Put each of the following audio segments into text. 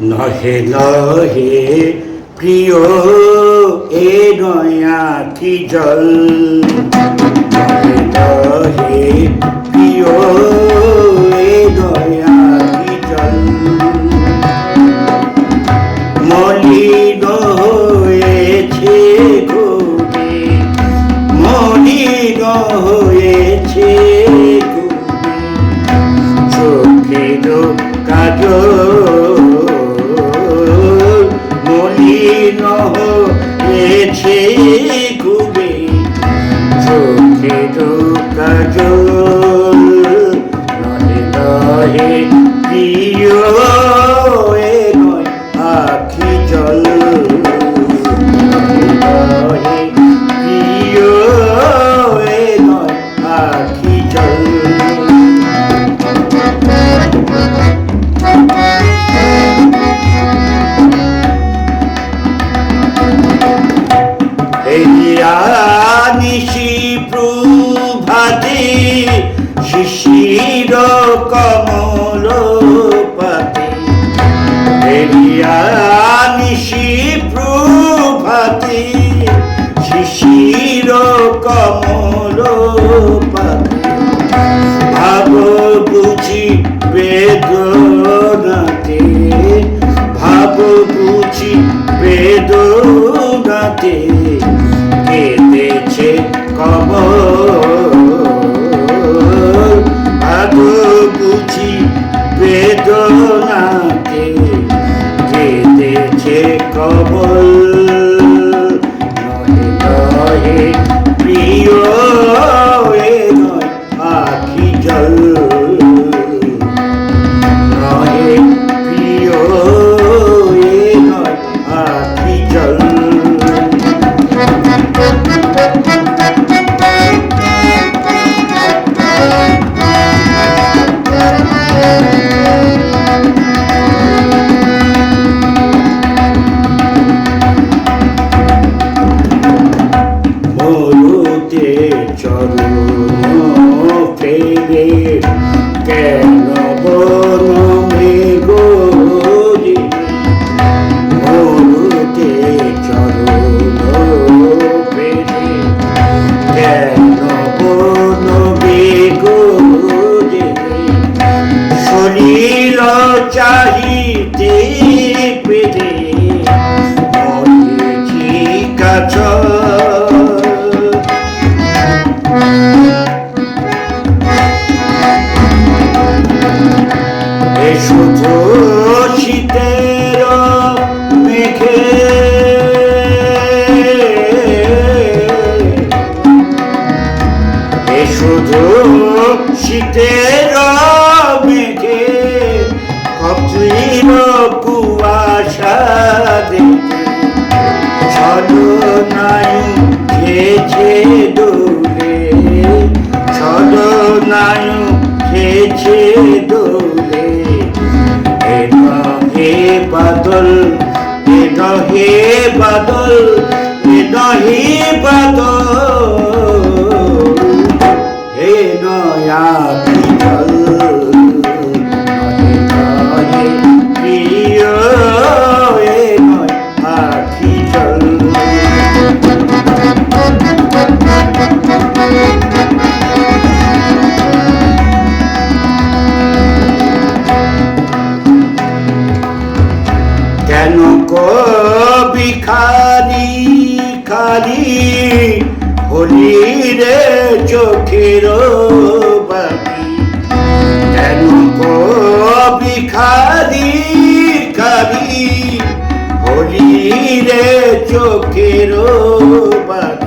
নহে নহে, প্রিয়, এ নয়া কি জল। নহে প্রিয়, এ নয়া কি জল। মলিন হয়েছে ঘুরে, মলিন হয়েছে ঘুরে। চোখের কাজল কাজল নহে নহে প্রিয় এ নয় আখি জল নহে শিশির কমল পাতে ফেরে কেন বনমে গরি মরুতে চরণ ফেরে কেন বনমে গরি শরীর চাহিতে পেরে মরেছি কাছ শীতের মেঘে কপিল কুয়াশা দেখে। ছলনায় খেছে দোলে ছলনায় খেছে দোলে এ হে বাদল, এ হে বাদল। খালি খালি হলি রে চোখের বাকি কেন কবি খালি খালি হলি রে চোখের বাকি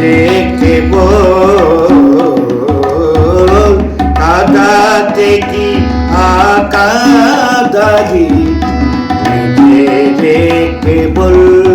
রেখে কাদাতে কি আকাদালি নিজে রেখে বল